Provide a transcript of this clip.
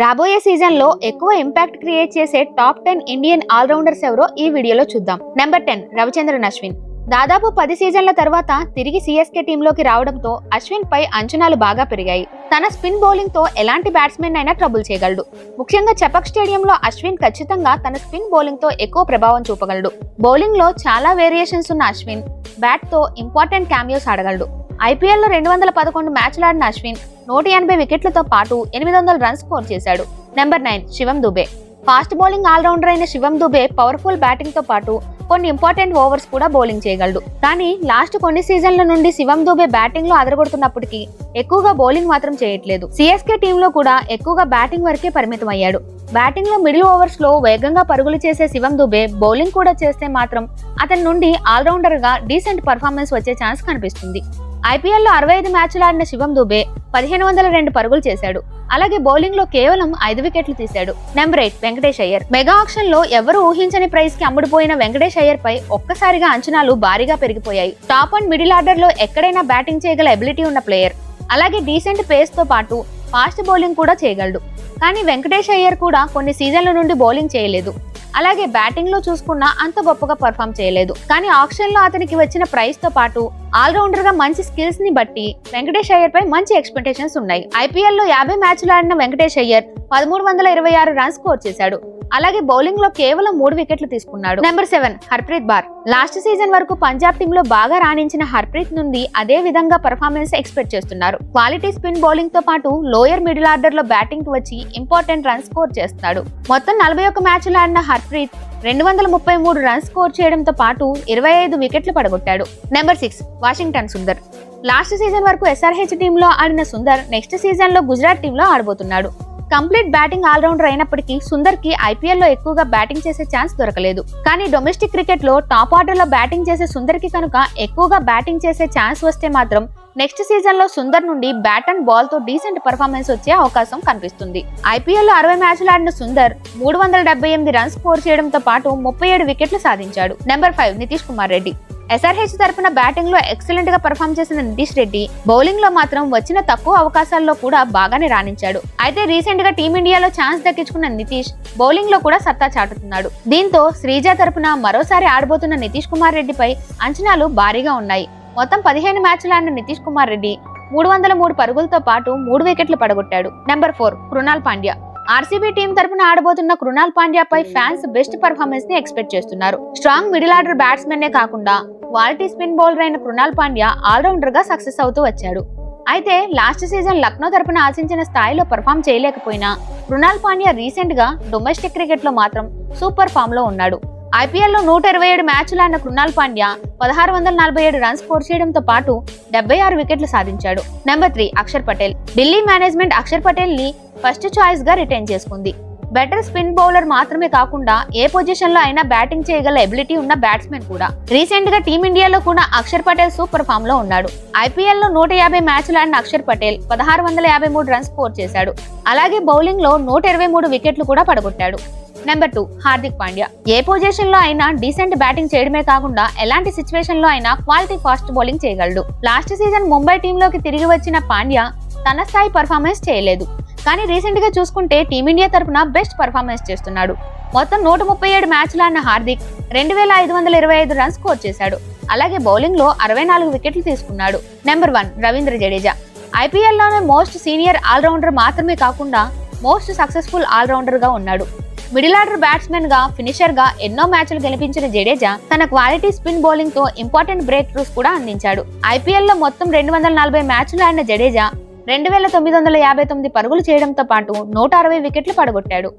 రాబోయే సీజన్లో ఎక్కువ ఇంపాక్ట్ క్రియేట్ చేసే టాప్ టెన్ ఇండియన్ ఆల్రౌండర్స్ ఎవరో ఈ వీడియోలో చూద్దాం. Number ten Ravichandran Ashwin. దాదాపు పది సీజన్ల తర్వాత తిరిగి సిఎస్కే టీంలోకి రావడంతో అశ్విన్ పై అంచనాలు బాగా పెరిగాయి. తన స్పిన్ బౌలింగ్తో ఎలాంటి బ్యాట్స్మెన్ అయినా ట్రబుల్ చేయగలడు. ముఖ్యంగా చపక్ స్టేడియంలో అశ్విన్ ఖచ్చితంగా తన స్పిన్ బౌలింగ్తో ఎక్కువ ప్రభావం చూపగలడు. బౌలింగ్లో చాలా వేరియేషన్స్ ఉన్న అశ్విన్ బ్యాట్తో ఇంపార్టెంట్ క్యామియోస్ ఆడగలడు. ఐపీఎల్లో రెండు వందల పదకొండు మ్యాచ్లు ఆడిన అశ్విన్ నూట ఎనభై వికెట్లతో పాటు ఎనిమిది వందల రన్స్ స్కోర్ చేశాడు. Number nine Shivam Dube. Fast bowling allrounder అయిన శివం దుబే పవర్ఫుల్ బ్యాటింగ్తో పాటు కొన్ని ఇంపార్టెంట్ ఓవర్స్ కూడా బౌలింగ్ చేయగలడు. కానీ లాస్ట్ కొన్ని సీజన్ల నుండి శివం దుబే బ్యాటింగ్లో అదరగొడుతున్నప్పటికీ ఎక్కువగా బౌలింగ్ మాత్రం చేయట్లేదు. సిఎస్కే టీంలో కూడా ఎక్కువగా బ్యాటింగ్ వరకే పరిమితం అయ్యాడు బ్యాటింగ్లో మిడిల్ ఓవర్స్లో వేగంగా పరుగులు చేసే శివం దుబే బౌలింగ్ కూడా చేస్తే మాత్రం అతని నుండి ఆల్రౌండర్గా డీసెంట్ పర్ఫార్మెన్స్ వచ్చే ఛాన్స్ కనిపిస్తుంది. ఐపీఎల్లో అరవై ఐదు మ్యాచ్లు ఆడిన శివం దుబే పదిహేను వందల రెండు పరుగులు చేశాడు. అలాగే బౌలింగ్లో కేవలం ఐదు వికెట్లు తీశాడు. Number eight Venkatesh Iyer. Mega ఆక్షన్లో ఎవరు ఊహించని ప్రైస్కి అమ్ముడుపోయిన వెంకటేష్ అయ్యర్ పై ఒక్కసారిగా అంచనాలు భారీగా పెరిగిపోయాయి. టాప్ అండ్ మిడిల్ ఆర్డర్లో ఎక్కడైనా బ్యాటింగ్ చేయగల ఎబిలిటీ ఉన్న ప్లేయర్. అలాగే డీసెంట్ పేస్తో పాటు ఫాస్ట్ బౌలింగ్ కూడా చేయగలడు. కానీ వెంకటేష్ అయ్యర్ కూడా కొన్ని సీజన్ల నుండి బౌలింగ్ చేయలేదు. అలాగే బ్యాటింగ్లో చూసుకున్నా అంత గొప్పగా పర్ఫామ్ చేయలేదు. కానీ ఆప్షన్లో అతనికి వచ్చిన ప్రైస్తో పాటు ఆల్రౌండర్గా మంచి స్కిల్స్ని బట్టి వెంకటేష్ అయ్యర్ పై మంచి ఎక్స్పెక్టేషన్స్ ఉన్నాయి. ఐపీఎల్లో యాభై మ్యాచ్లు ఆడిన వెంకటేష్ అయ్యర్ పదమూడు వందల ఇరవై ఆరు రన్స్ స్కోర్ చేశాడు. అలాగే బౌలింగ్లో కేవలం మూడు వికెట్లు తీసుకున్నాడు. Number seven Harpreet Brar. Last season వరకు పంజాబ్ టీమ్లో బాగా రాణించిన హర్ప్రీత్ నుండి అదే విధంగా పర్ఫార్మెన్స్ ఎక్స్పెక్ట్ చేస్తున్నారు. క్వాలిటీ స్పిన్ బౌలింగ్తో పాటు లోయర్ మిడిల్ ఆర్డర్లో బ్యాటింగ్కి వచ్చి ఇంపార్టెంట్ రన్ స్కోర్ చేస్తాడు మొత్తం నలభై ఒక్క మ్యాచ్లు ఆడిన హర్ప్రీత్ రెండు వందల ముప్పై మూడు రన్స్ స్కోర్ చేయడంతో పాటు ఇరవై ఐదు వికెట్లు పడగొట్టాడు. Number six Washington Sundar. Last season వరకు ఎస్ఆర్హెచ్ టీంలో ఆడిన సుందర్ నెక్స్ట్ సీజన్లో గుజరాత్ టీంలో ఆడబోతున్నాడు. కంప్లీట్ బ్యాటింగ్ ఆల్రౌండర్ అయినప్పటికీ సుందర్కి ఐపీఎల్లో ఎక్కువగా బ్యాటింగ్ చేసే ఛాన్స్ దొరకలేదు. కానీ డొమెస్టిక్ క్రికెట్లో టాప్ ఆర్డర్లో బ్యాటింగ్ చేసే సుందర్కి కనుక ఎక్కువగా బ్యాటింగ్ చేసే ఛాన్స్ వస్తే మాత్రం నెక్స్ట్ సీజన్లో సుందర్ నుండి బ్యాట్ అండ్ బాల్తో డీసెంట్ పర్ఫార్మెన్స్ వచ్చే అవకాశం కనిపిస్తుంది. ఐపీఎల్లో అరవై మ్యాచ్లు ఆడిన సుందర్ మూడు వందల డెబ్బై ఎనిమిది రన్స్ స్కోర్ చేయడంతో పాటు ముప్పై ఏడు వికెట్లు సాధించాడు. Number five Nitish Kumar Reddy. SRH తరపున బ్యాటింగ్లో ఎక్సలెంట్గా పర్ఫామ్ చేసిన నితీష్ రెడ్డి బౌలింగ్లో మాత్రం వచ్చిన తక్కువ అవకాశాల్లో కూడా బాగానే రాణించాడు. అయితే రీసెంట్గా టీమిండియాలో ఛాన్స్ దక్కించుకున్న నితీష్ బౌలింగ్లో కూడా సత్తా చాటుతున్నాడు. దీంతో శ్రీజ తరపున మరోసారి ఆడబోతున్న నితీష్ కుమార్ రెడ్డిపై అంచనాలు భారీగా ఉన్నాయి. మొత్తం పదిహేను మ్యాచ్లు ఆడిన నితీష్ కుమార్ రెడ్డి మూడు వందల మూడు పరుగులతో పాటు మూడు వికెట్లు పడగొట్టాడు. Number four Krunal Pandya. RCB team తరపున ఆడబోతున్న కృణాల్ పాండ్యాపై ఫ్యాన్స్ బెస్ట్ పర్ఫార్మెన్స్ని ఎక్స్పెక్ట్ చేస్తున్నారు. స్ట్రాంగ్ మిడిల్ ఆర్డర్ బ్యాట్స్మెన్ కాకుండా క్వాలిటీ స్పిన్ బౌలర్ అయిన కృణాల్ పాండ్యా ఆల్రౌండర్గా సక్సెస్ అవుతూ వచ్చాడు. అయితే లాస్ట్ సీజన్ లక్నో తరపున ఆశించిన స్థాయిలో పర్ఫామ్ చేయలేకపోయినా కృణాల్ పాండ్యా రీసెంట్గా డొమెస్టిక్ క్రికెట్లో మాత్రం సూపర్ ఫామ్లో ఉన్నాడు. ఐపీఎల్లో నూట ఇరవై ఏడు మ్యాచ్లు ఆడిన కృణాల్ పాండ్యా పదహారు వందల నలభై ఏడు రన్స్ స్కోర్ చేయడంతో పాటు డెబ్బై ఆరు వికెట్లు సాధించాడు. Number three Axar Patel. Delhi management Axar పటేల్ని first చాయిస్గా రిటైన్ చేసుకుంది. బెటర్ స్పిన్ బౌలర్ మాత్రమే కాకుండా ఏ పొజిషన్లో అయినా బ్యాటింగ్ చేయగల ఎబిలిటీ ఉన్న బ్యాట్స్మెన్ కూడా. రీసెంట్గా టీమిండియాలో కూడా అక్షర్ పటేల్ సూపర్ ఫామ్లో ఉన్నాడు. ఐపీఎల్లో నూట యాభై మ్యాచ్లు ఆడిన అక్షర్ పటేల్ పదహారు వందల యాభై మూడు రన్స్ స్కోర్ చేశాడు. అలాగే బౌలింగ్లో నూట ఇరవై మూడు వికెట్లు కూడా పడగొట్టాడు. Number two Hardik Pandya. ఏ పొజిషన్లో అయినా డీసెంట్ బ్యాటింగ్ చేయడమే కాకుండా ఎలాంటి సిచ్యువేషన్లో అయినా క్వాలిటీ ఫాస్ట్ బౌలింగ్ చేయగలడు. లాస్ట్ సీజన్ ముంబై టీంలోకి తిరిగి వచ్చిన పాండ్యా తన స్థాయి పర్ఫార్మెన్స్ చేయలేదు. కానీ రీసెంట్గా చూసుకుంటే టీమిండియా తరపున బెస్ట్ పర్ఫార్మెన్స్ చేస్తున్నాడు. మొత్తం నూట ముప్పై ఏడు మ్యాచ్లు ఆడిన హార్దిక్ రెండు వేల ఐదు వందల ఇరవై ఐదు రన్స్ స్కోర్ చేశాడు. అలాగే బౌలింగ్లో అరవై నాలుగు వికెట్లు తీసుకున్నాడు. Number one Ravindra Jadeja. ఐపీఎల్లోనే most senior allrounder మాత్రమే కాకుండా మోస్ట్ సక్సెస్ఫుల్ ఆల్రౌండర్గా ఉన్నాడు. మిడిల్ ఆర్డర్ బ్యాట్స్మెన్గా ఫినిషర్గా ఎన్నో మ్యాచ్లు గెలిపించిన జడేజా తన క్వాలిటీ స్పిన్ బౌలింగ్తో ఇంపార్టెంట్ బ్రేక్ త్రూస్ కూడా అందించాడు. ఐపీఎల్లో మొత్తం రెండు వందల నలభై మ్యాచ్లు ఆడిన జడేజా రెండు వేల తొమ్మిది వందల యాభై తొమ్మిది పరుగులు చేయడంతో పాటు నూట అరవై వికెట్లు పడగొట్టాడు.